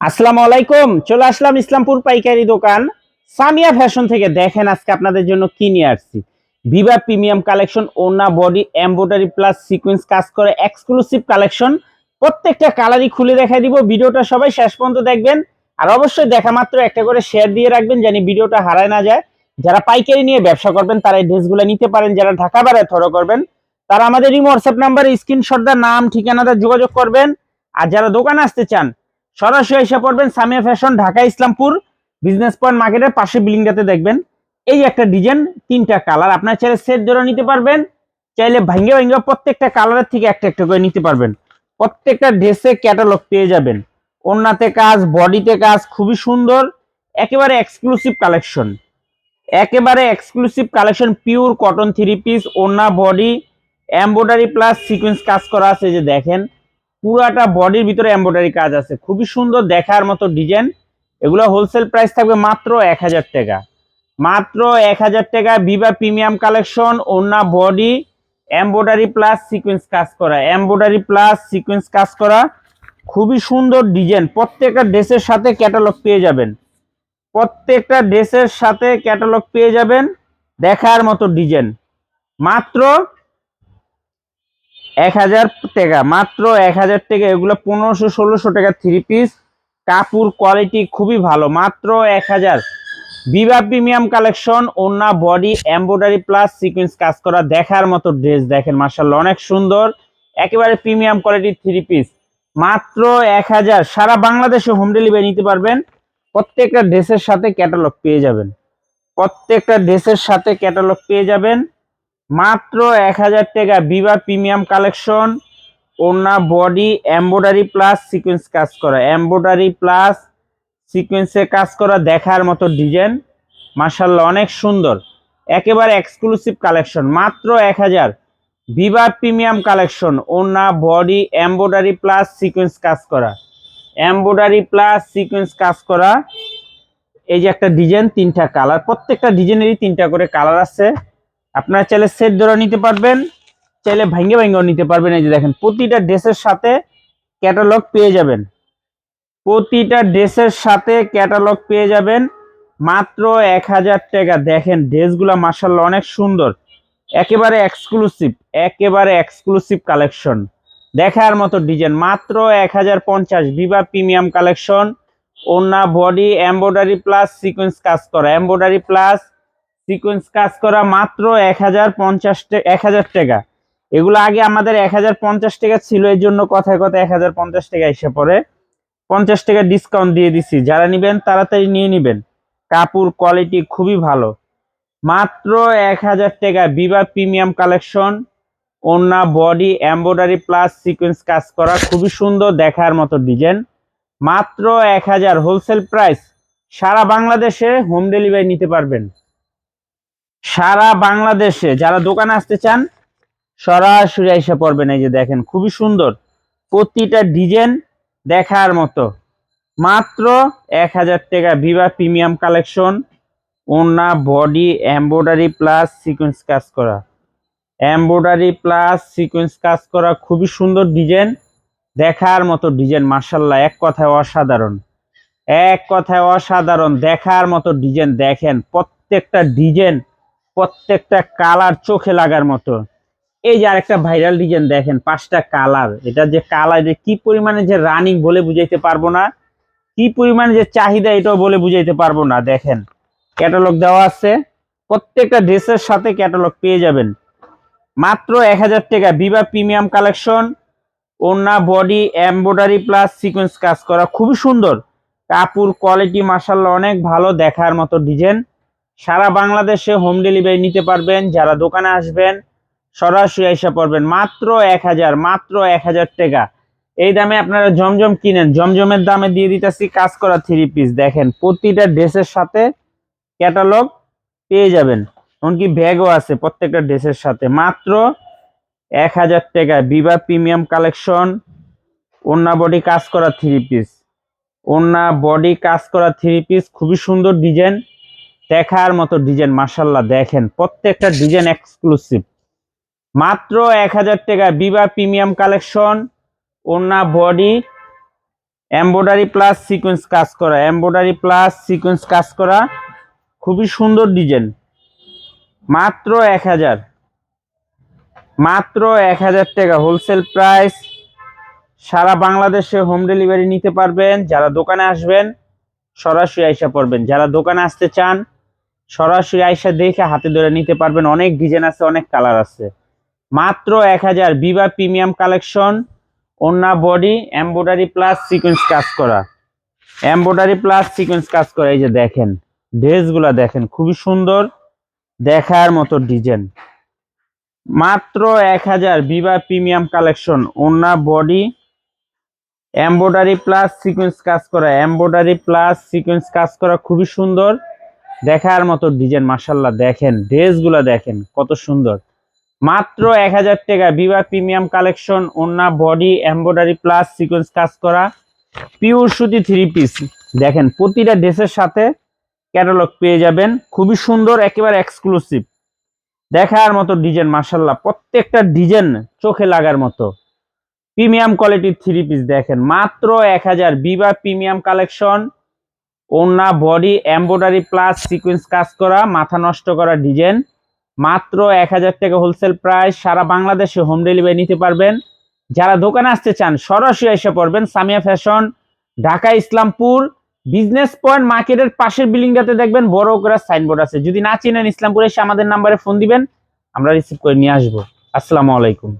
আসসালামু আলাইকুম, চলে আসলাম ইসলামপুর পাইকারি দোকান। সামিয়া ফ্যাশন থেকে দেখেন আজকে আপনাদের জন্য কি নিয়ে আসছি। ভিভা প্রিমিয়াম কালেকশন ওনা বডি এমব্রয়ডারি প্লাস সিকোয়েন্স কাজ করে এক্সক্লুসিভ কালেকশন প্রত্যেকটা কালারই খুলে দেখাই দিব। ভিডিওটা সবাই শেষ পর্যন্ত দেখবেন। আর অবশ্যই দেখা মাত্র একটা করে শেয়ার দিয়ে রাখবেন জানি ভিডিওটা হারায় না যায়। যারা পাইকারি নিয়ে ব্যবসা করবেন, তারা এই ড্রেসগুলো নিতে পারেন। যারা ঢাকা বেড়ায় থরো করবেন, তারা আমাদের এই হোয়াটসঅ্যাপ নাম্বারে স্ক্রিনশটটা নাম ঠিকানাটা যোগাযোগ করবেন। আর যারা দোকানে আসতে চান সরাসরি এসে পড়বেন Samia fashion, Dhaka Islampur, business point মার্কেটের পাশে বিল্ডিংটাতে দেখবেন। এই একটা ডিজাইন, তিনটা কালার। আপনার চাইলে সেট ধরে নিতে পারবেন, চাইলে ভাঙ্গে ভাঙ্গে প্রত্যেকটা কালারের থেকে একটা একটা করে নিতে পারবেন। প্রত্যেকটা ড্রেসে ক্যাটালগ পেয়ে যাবেন। ওন্নাতে কাজ বডিতে কাজ, খুবই সুন্দর, একেবারে এক্সক্লুসিভ কালেকশন একেবারে exclusive collection pure cotton three piece ওন্না বডি এমব্রয়ডারি প্লাস সিকোয়েন্স কাজ করা আছে। যে দেখেন পুরাটা বডির ভিতরে এমব্রয়ডারি কাজ আছে। খুবই সুন্দর দেখার মতো ডিজাইন এগুলো হোলসেল প্রাইস থাকবে মাত্র এক হাজার টাকা। মাত্র এক হাজার টাকা বিবা প্রিমিয়াম কালেকশন ওনা বডি এমব্রয়ডারি প্লাস সিকোয়েন্স কাজ করা। এমব্রয়ডারি প্লাস সিকোয়েন্স কাজ করা। খুবই সুন্দর ডিজাইন প্রত্যেকটা ড্রেসের সাথে ক্যাটালগ পেয়ে যাবেন। প্রত্যেকটা ড্রেসের সাথে ক্যাটালগ পেয়ে যাবেন। দেখার মতো ডিজাইন মাত্র এক হাজার টাকা, মাত্র এক হাজার টাকা, এগুলো পনেরোশো, ষোলোশো টাকা থ্রি পিস কাপড় কোয়ালিটি খুবই ভালো, মাত্র এক হাজার। বিভা প্রিমিয়াম কালেকশন ওনা বডি এমব্রয়ডারি প্লাস সিকোয়েন্স কাজ করা, দেখার মতো ড্রেস দেখেন মার্শাল্লাহ অনেক সুন্দর। একেবারে প্রিমিয়াম কোয়ালিটির থ্রি পিস মাত্র এক হাজার। সারা বাংলাদেশে হোম ডেলিভারি নিতে পারবেন। প্রত্যেকটা ড্রেসের সাথে ক্যাটালগ পেয়ে যাবেন। প্রত্যেকটা ড্রেসের সাথে ক্যাটালগ পেয়ে যাবেন। মাত্র এক হাজার টাকা বিভা প্রিমিয়াম কালেকশন ওনা বডি এমব্রয়ডারি প্লাস সিকোয়েন্স কাজ করা। এমব্রয়ডারি প্লাস সিকোয়েন্সে কাজ করা দেখার মতো ডিজাইন মার্শাল্লাহ অনেক সুন্দর। একেবারে এক্সক্লুসিভ কালেকশন মাত্র এক হাজার। বিভা প্রিমিয়াম কালেকশন ওনা বডি এমব্রয়ডারি প্লাস সিকোয়েন্স কাজ করা। এমব্রয়ডারি প্লাস সিকোয়েন্স কাজ করা। এই যে একটা ডিজাইন তিনটা কালার প্রত্যেকটা ডিজাইনেরই তিনটা করে কালার আছে। আপনারা চাইলে সেট ধরে নিতে পারবেন, চাইলে ভাঙ্গে ভাঙ্গেও নিতে পারবেন। এই যে দেখেন, প্রতিটা ড্রেসের সাথে ক্যাটালগ পেয়ে যাবেন। প্রতিটা ড্রেসের সাথে ক্যাটালগ পেয়ে যাবেন। মাত্র এক হাজার টাকা। দেখেন, ড্রেসগুলো মার্শাল্লাহ অনেক সুন্দর। একেবারে এক্সক্লুসিভ একেবারে এক্সক্লুসিভ কালেকশন দেখার মতো ডিজাইন মাত্র এক হাজার পঞ্চাশ। বিভা প্রিমিয়াম কালেকশন ওনা বডি এমব্রয়ডারি প্লাস সিকোয়েন্স কাজ করা। এমব্রয়ডারি প্লাস সিকোয়েন্স কাজ করা মাত্র এক হাজার পঞ্চাশ এক হাজার টাকা। এগুলো আগে আমাদের এক হাজার পঞ্চাশ টাকা ছিল এর জন্য কথায় কথায় এক হাজার পঞ্চাশ টাকা এসে পড়ে। পঞ্চাশ টাকা ডিসকাউন্ট দিয়ে দিছি। যারা নিবেন, তাড়াতাড়ি নিয়ে নিবেন। কাপড় কোয়ালিটি খুবই ভালো। মাত্র এক হাজার টাকা বিভা প্রিমিয়াম কালেকশন ওনা বডি এমব্রয়ডারি প্লাস সিকোয়েন্স কাজ করা। খুবই সুন্দর দেখার মতো ডিজাইন মাত্র এক হাজার। হোলসেল প্রাইস সারা বাংলাদেশে হোম ডেলিভারি নিতে পারবেন। সারা বাংলাদেশে যারা দোকানে আসতে চান, সরাসরি এসে পড়বেন। এই যে দেখেন, খুবই সুন্দর। প্রতিটা ডিজাইন দেখার মতো। মাত্র এক হাজার টাকা ভিভা প্রিমিয়াম কালেকশন ওনা বডি, এমব্রয়ডারি প্লাস সিকোয়েন্স কাজ করা। এমব্রয়ডারি প্লাস সিকোয়েন্স কাজ করা, খুবই সুন্দর ডিজাইন। দেখার মতো ডিজাইন মার্শাল্লাহ এক কথায় অসাধারণ। এক কথায় অসাধারণ, দেখার মতো ডিজাইন দেখেন, প্রত্যেকটা ডিজাইন প্রত্যেকটা কালার চোখে লাগার মতো। এই যে আরেকটা ভাইরাল ডিজাইন দেখেন, পাঁচটা কালার এটা যে কালার কি পরিমাণে যে রানিং বলে বুঝাইতে পারব না, কি পরিমাণে যে চাহিদা এটাও বলে বুঝাইতে পারব না, দেখেন। ক্যাটালগ দেওয়া আছে। প্রত্যেকটা ড্রেসের সাথে ক্যাটালগ পেয়ে যাবেন। মাত্র এক হাজার টাকা বিভা প্রিমিয়াম কালেকশন ওনা বডি এমব্রয়ডারি প্লাস সিকোয়েন্স কাজ করা। খুবই সুন্দর। কাপড় কোয়ালিটি মার্শাল্লাহ অনেক ভালো দেখার মতো ডিজাইন সারা বাংলাদেশে হোম ডেলিভারি নিতে পারবেন, যারা দোকানে আসবেন, সরাসরি এসে পড়বেন। মাত্র এক হাজার, মাত্র এক হাজার টাকা। এই দামে আপনারা জমজম কিনেন। জমজমের দামে দিয়ে দিতেছি কাজ করা থ্রি পিস দেখেন, প্রতিটা ড্রেসের সাথে ক্যাটালগ পেয়ে যাবেন। এমনকি ব্যাগও আছে প্রত্যেকটা ড্রেসের সাথে। মাত্র এক হাজার টাকা। বিভা প্রিমিয়াম কালেকশন ওন্না বডি কাজ করা থ্রি পিস ওন্না বডি কাজ করা থ্রি পিস খুবই সুন্দর ডিজাইন দেখার মতো ডিজাইন মার্শাল্লাহ দেখেন। প্রত্যেকটা ডিজাইন এক্সক্লুসিভ মাত্র এক হাজার টাকা বিভা প্রিমিয়াম কালেকশন ওনা বডি এমব্রয়ডারি প্লাস সিকোয়েন্স কাজ করা এমব্রয়ডারি প্লাস সিকোয়েন্স কাজ করা, খুবই সুন্দর ডিজাইন মাত্র এক হাজার। মাত্র এক হাজার টাকা হোলসেল প্রাইস সারা বাংলাদেশে হোম ডেলিভারি নিতে পারবেন। যারা দোকানে আসবেন, সরাসরি আইসা পড়বেন। যারা দোকানে আসতে চান সরাসরি আইসা দেখে হাতে ধরে নিতে পারবেন। অনেক ডিজাইন আছে, অনেক কালার আছে। মাত্র এক হাজার বিবা প্রিমিয়াম কালেকশন ওন্না বডি, এমব্রয়ডারি প্লাস সিকোয়েন্স কাজ করা। এমব্রয়ডারি প্লাস সিকোয়েন্স কাজ করা, এই যে দেখেন, ড্রেসগুলা দেখেন, খুবই সুন্দর, দেখার মতো ডিজাইন। মাত্র এক হাজার বিবা প্রিমিয়াম কালেকশন ওন্না বডি, এমব্রয়ডারি প্লাস সিকোয়েন্স কাজ করা, এমব্রয়ডারি প্লাস সিকোয়েন্স কাজ করা, খুবই সুন্দর। দেখার মতো ডিজাইন মাসাল্লাহ দেখেন, ড্রেসগুলা দেখেন, কত সুন্দর। মাত্র এক হাজার টাকা বিবা প্রিমিয়াম কালেকশন ওন্না বডি এমব্রয়ডারি প্লাস সিকোয়েন্স কাজ করা পিওর সুতি থ্রি পিস দেখেন, প্রতিটা ড্রেসের সাথে ক্যাটালগ পেয়ে যাবেন, খুবই সুন্দর, একেবারে এক্সক্লুসিভ দেখার মতো ডিজাইন মাসাল্লাহ প্রত্যেকটা ডিজাইন চোখে লাগার মতো। প্রিমিয়াম কোয়ালিটির থ্রি পিস দেখেন, মাত্র এক হাজার বিবা প্রিমিয়াম কালেকশন ওন্না বডি, এমব্রয়ডারি প্লাস সিকোয়েন্স কাজ করা, মাথা নষ্ট করা ডিজাইন। মাত্র এক হাজার টাকা হোলসেল প্রাইস, সারা বাংলাদেশে হোম ডেলিভারি নিতে পারবেন। যারা দোকানে আসতে চান, সরাসরি এসে পড়বেন Samia fashion, Dhaka Islampur. Business point মার্কেটের পাশের বিল্ডিংটাতে দেখবেন বড় করে সাইনবোর্ড আছে। যদি না চিনেন ইসলামপুরে এসে আমাদের নাম্বারে ফোন দিবেন, আমরা রিসিভ করে নিয়ে আসব। আসসালামু আলাইকুম।